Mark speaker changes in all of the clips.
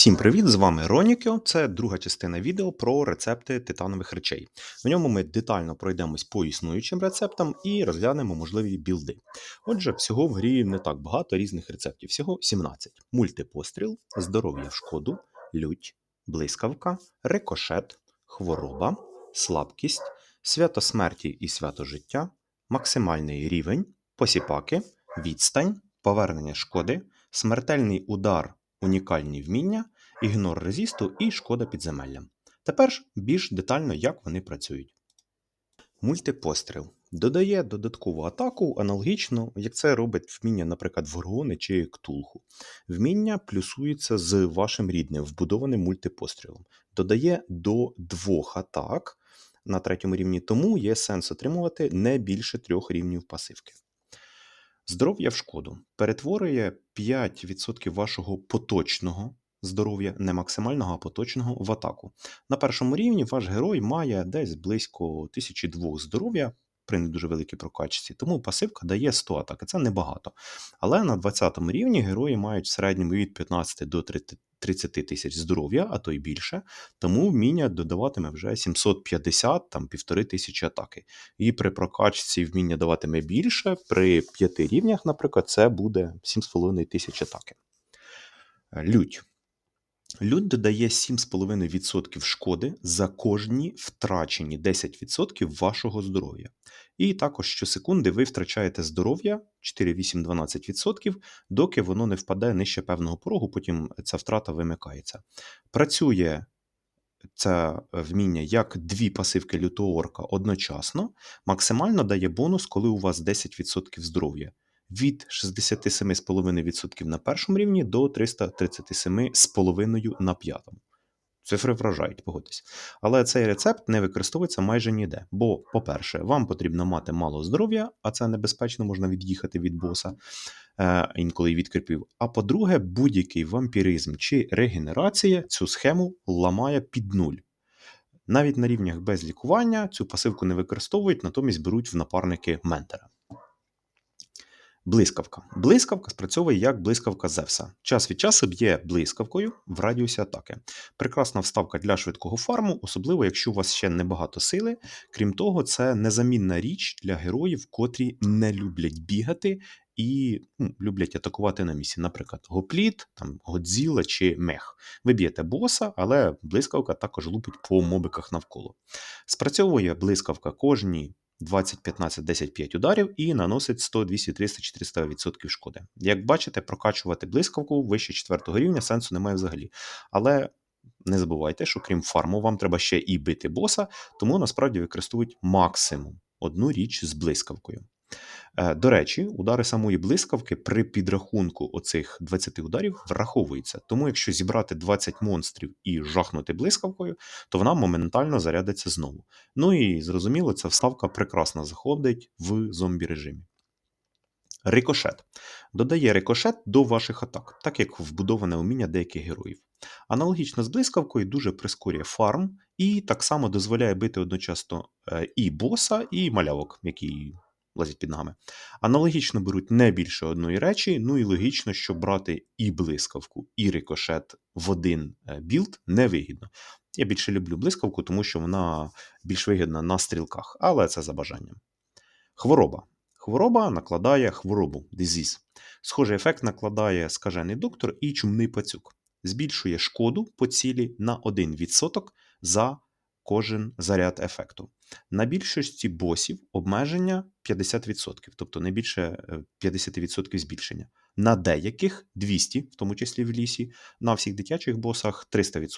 Speaker 1: Всім привіт! З вами Ронікіо. Це друга частина відео про рецепти титанових речей. В ньому ми детально пройдемось по існуючим рецептам і розглянемо можливі білди. Отже, всього в грі не так багато різних рецептів, всього 17: мультипостріл, здоров'я в шкоду, лють, блискавка, рикошет, хвороба, слабкість, свято смерті і свято життя, максимальний рівень, посіпаки, відстань, повернення шкоди, смертельний удар унікальні вміння, ігнор резисту і шкода підземелля. Тепер ж більш детально, як вони працюють. Мультипостріл додає додаткову атаку аналогічно, як це робить вміння, наприклад, в Горгони чи Ктулху. Вміння плюсується з вашим рідним, вбудованим мультипострілом. Додає до двох атак на третьому рівні, тому є сенс отримувати не більше трьох рівнів пасивки. Здоров'я в шкоду перетворює 5% вашого поточного здоров'я, не максимального, а поточного в атаку. На першому рівні ваш герой має десь близько 1002 здоров'я при не дуже великій прокачці, тому пасивка дає 100 атак, і це небагато. Але на 20 рівні герої мають в середньому від 15 до 30 тисяч здоров'я, а то й більше, тому вміння додаватиме вже 750 там півтори тисячі атаки. І при прокачці вміння даватиме більше, при 5 рівнях, наприклад, це буде 7,5 тисяч атаки. Лють. Лють додає 7,5% шкоди за кожні втрачені 10% вашого здоров'я. І також щосекунди ви втрачаєте здоров'я 4, 8, 12%, доки воно не впаде нижче певного порогу, потім ця втрата вимикається. Працює це вміння як дві пасивки лютого орка одночасно, максимально дає бонус, коли у вас 10% здоров'я від 67,5% на першому рівні до 337,5% на п'ятому. Цифри вражають, погодьтесь. Але цей рецепт не використовується майже ніде. Бо, по-перше, вам потрібно мати мало здоров'я, а це небезпечно, можна від'їхати від боса, е, інколи від крипів. А по-друге, будь-який вампіризм чи регенерація цю схему ламає під нуль. Навіть на рівнях без лікування цю пасивку не використовують, натомість беруть в напарники ментера. Блискавка. Блискавка спрацьовує як блискавка Зевса. Час від часу б'є блискавкою в радіусі атаки. Прекрасна вставка для швидкого фарму, особливо якщо у вас ще небагато сили. Крім того, це незамінна річ для героїв, котрі не люблять бігати і ну, люблять атакувати на місці. Наприклад, гопліт, там, Годзіла чи мех. Ви б'єте боса, але блискавка також лупить по мобиках навколо. Спрацьовує блискавка кожні 20, 15, 10, 5 ударів і наносить 100, 200, 300, 400% шкоди. Як бачите, прокачувати блискавку вище 4 рівня сенсу немає взагалі. Але не забувайте, що крім фарму, вам треба ще і бити боса, тому насправді використовують максимум одну річ з блискавкою. Е, до речі, удари самої блискавки при підрахунку оцих 20 ударів враховуються. Тому, якщо зібрати 20 монстрів і жахнути блискавкою, то вона моментально зарядиться знову. Ну і зрозуміло, ця вставка прекрасно заходить в зомбі режимі. Рикошет додає рикошет до ваших атак, так як вбудоване уміння деяких героїв. Аналогічно з блискавкою дуже прискорює фарм і так само дозволяє бити одночасно е, і боса, і малявок, які лазять під ногами. Аналогічно беруть не більше одної речі, ну і логічно, що брати і блискавку, і рикошет в один е, білд невигідно. Я більше люблю блискавку, тому що вона більш вигідна на стрілках, але це за бажанням. Хвороба. Хвороба накладає хворобу, disease. Схожий ефект накладає скажений доктор і чумний пацюк. Збільшує шкоду по цілі на 1% за кожен заряд ефекту. На більшості босів обмеження 50%, тобто не більше 50% е, збільшення. На деяких 200, в тому числі в лісі, на всіх дитячих босах 300%.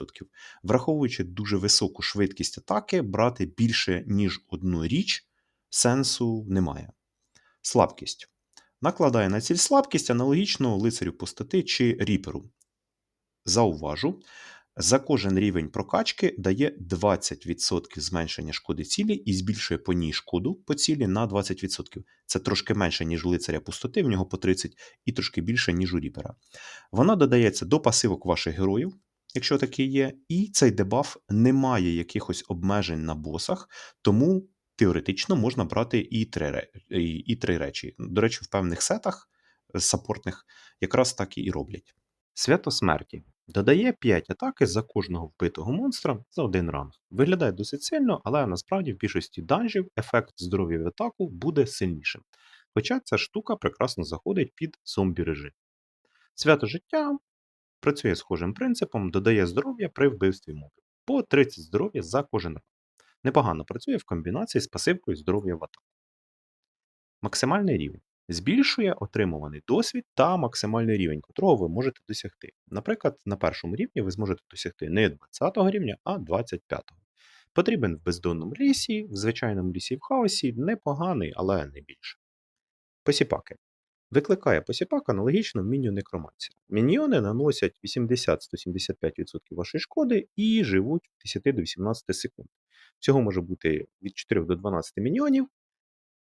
Speaker 1: Враховуючи дуже високу швидкість атаки, брати більше, ніж одну річ, сенсу немає. Слабкість. Накладає на ціль слабкість аналогічно лицарю пустоти чи ріперу. Зауважу, за кожен рівень прокачки дає 20% зменшення шкоди цілі і збільшує по ній шкоду по цілі на 20%. Це трошки менше, ніж у лицаря пустоти, в нього по 30, і трошки більше, ніж у ріпера. Вона додається до пасивок ваших героїв, якщо такі є, і цей дебаф не має якихось обмежень на босах, тому теоретично можна брати і три, і три речі. До речі, в певних сетах саппортних якраз так і роблять. Свято смерті. Додає 5 атаки за кожного вбитого монстра за один ранг. Виглядає досить сильно, але насправді в більшості данжів ефект здоров'я в атаку буде сильнішим. Хоча ця штука прекрасно заходить під зомбі режим. Свято життя працює схожим принципом, додає здоров'я при вбивстві мобів. По 30 здоров'я за кожен ранг. Непогано працює в комбінації з пасивкою здоров'я в атаку. Максимальний рівень. Збільшує отримуваний досвід та максимальний рівень, котрого ви можете досягти. Наприклад, на першому рівні ви зможете досягти не 20 рівня, а 25-го. Потрібен в бездонному лісі, в звичайному лісі в хаосі непоганий, але не більше. Посіпаки. Викликає посіпак аналогічно міню некроманція. Міньйони наносять 80-175% вашої шкоди і живуть від 10 до 18 секунд. Всього може бути від 4 до 12 міньйонів,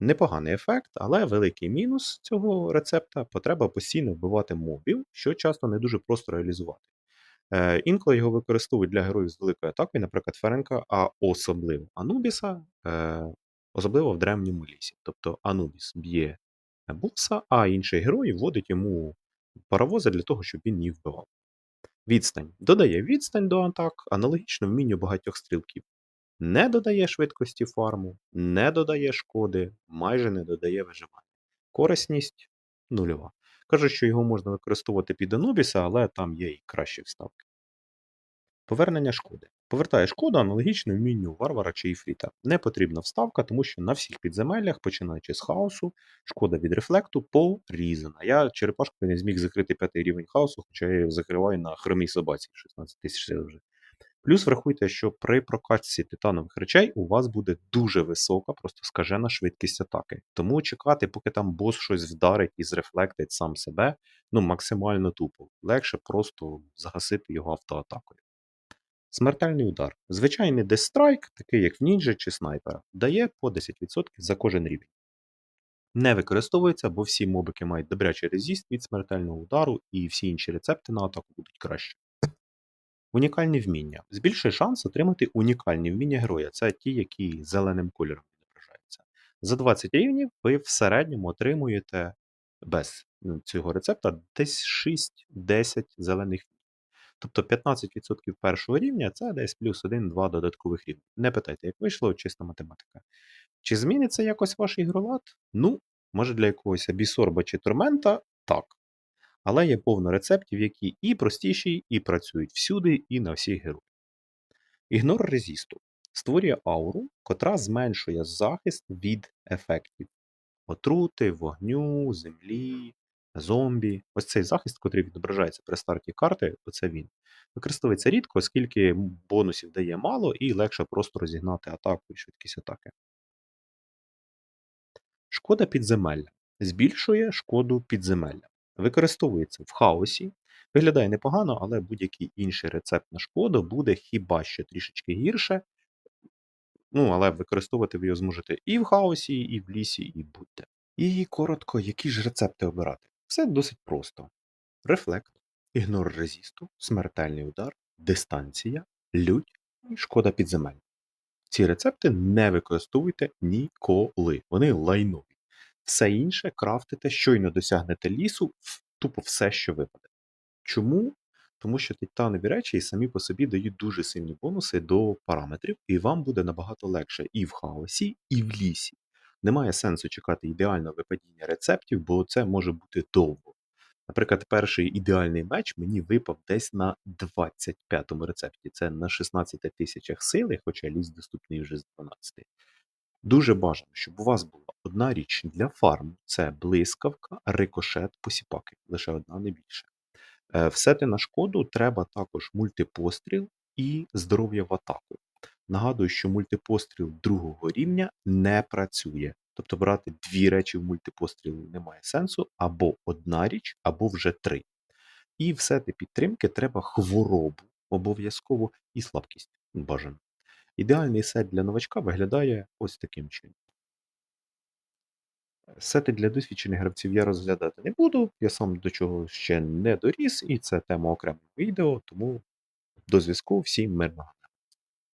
Speaker 1: Непоганий ефект, але великий мінус цього рецепта потреба постійно вбивати мобів, що часто не дуже просто реалізувати. Е, Інколи його використовують для героїв з великою атакою, наприклад, Ференка, а особливо Анубіса, е, особливо в древньому лісі. Тобто Анубіс б'є боса, а інший герой вводить йому паровози для того, щоб він їх вбивав. Відстань. Додає відстань до атак, аналогічно вмінню багатьох стрілків. Не додає швидкості фарму, не додає шкоди, майже не додає виживання. Корисність нульова. Кажуть, що його можна використовувати під Анубіса, але там є і кращі вставки. Повернення шкоди. Повертає шкоду аналогічно вмінню варвара чи іфріта. Не потрібна вставка, тому що на всіх підземеллях, починаючи з хаосу, шкода від рефлекту порізана. Я черепашкою не зміг закрити п'ятий рівень хаосу, хоча я його закриваю на хромій собаці 16 тисяч вже. Плюс врахуйте, що при прокачці титанових речей у вас буде дуже висока, просто скажена швидкість атаки. Тому чекати, поки там бос щось вдарить і зрефлектить сам себе, ну максимально тупо. Легше просто загасити його автоатакою. Смертельний удар. Звичайний дестрайк, такий як в нінджа чи снайпера, дає по 10% за кожен рівень. Не використовується, бо всі мобики мають добрячий резіст від смертельного удару, і всі інші рецепти на атаку будуть краще. Унікальні вміння. Збільшує шанс отримати унікальні вміння героя. Це ті, які зеленим кольором відображаються. За 20 рівнів ви в середньому отримуєте без ну, цього рецепта десь 6-10 зелених вмінь. Тобто 15% першого рівня це десь плюс 1-2 додаткових рівнів. Не питайте, як вийшло, чиста математика. Чи зміниться якось ваш ігролад? Ну, може для якогось абісорба чи тормента так. Але є повно рецептів, які і простіші, і працюють всюди, і на всіх героїв. Ігнор резісту створює ауру, котра зменшує захист від ефектів отрути, вогню, землі, зомбі. Ось цей захист, який відображається при старті карти, оце він. Використовується рідко, оскільки бонусів дає мало і легше просто розігнати атаку і швидкість атаки. Шкода підземелля. Збільшує шкоду підземелля. Використовується в хаосі. Виглядає непогано, але будь-який інший рецепт на шкоду буде хіба що трішечки гірше. Ну, але використовувати ви його зможете і в хаосі, і в лісі, і будь-де. І коротко, які ж рецепти обирати? Все досить просто: рефлект, ігнор резісту, смертельний удар, дистанція, лють і шкода підземель. Ці рецепти не використовуйте ніколи. Вони лайнові. Все інше крафтите, щойно досягнете лісу, тупо все, що випаде. Чому? Тому що титанові речі і самі по собі дають дуже сильні бонуси до параметрів, і вам буде набагато легше і в хаосі, і в лісі. Немає сенсу чекати ідеального випадіння рецептів, бо це може бути довго. Наприклад, перший ідеальний меч мені випав десь на 25-му рецепті. Це на 16 тисячах сили, хоча ліс доступний вже з 12. Дуже бажано, щоб у вас була одна річ для фарму це блискавка, рикошет, посіпаки. Лише одна, не більше. Е, в сети на шкоду треба також мультипостріл і здоров'я в атаку. Нагадую, що мультипостріл другого рівня не працює. Тобто брати дві речі в мультипострілі немає сенсу, або одна річ, або вже три. І в сети підтримки треба хворобу обов'язково і слабкість бажано. Ідеальний сет для новачка виглядає ось таким чином. Сети для досвідчених гравців я розглядати не буду, я сам до чого ще не доріс, і це тема окремого відео, тому до зв'язку всім мирного.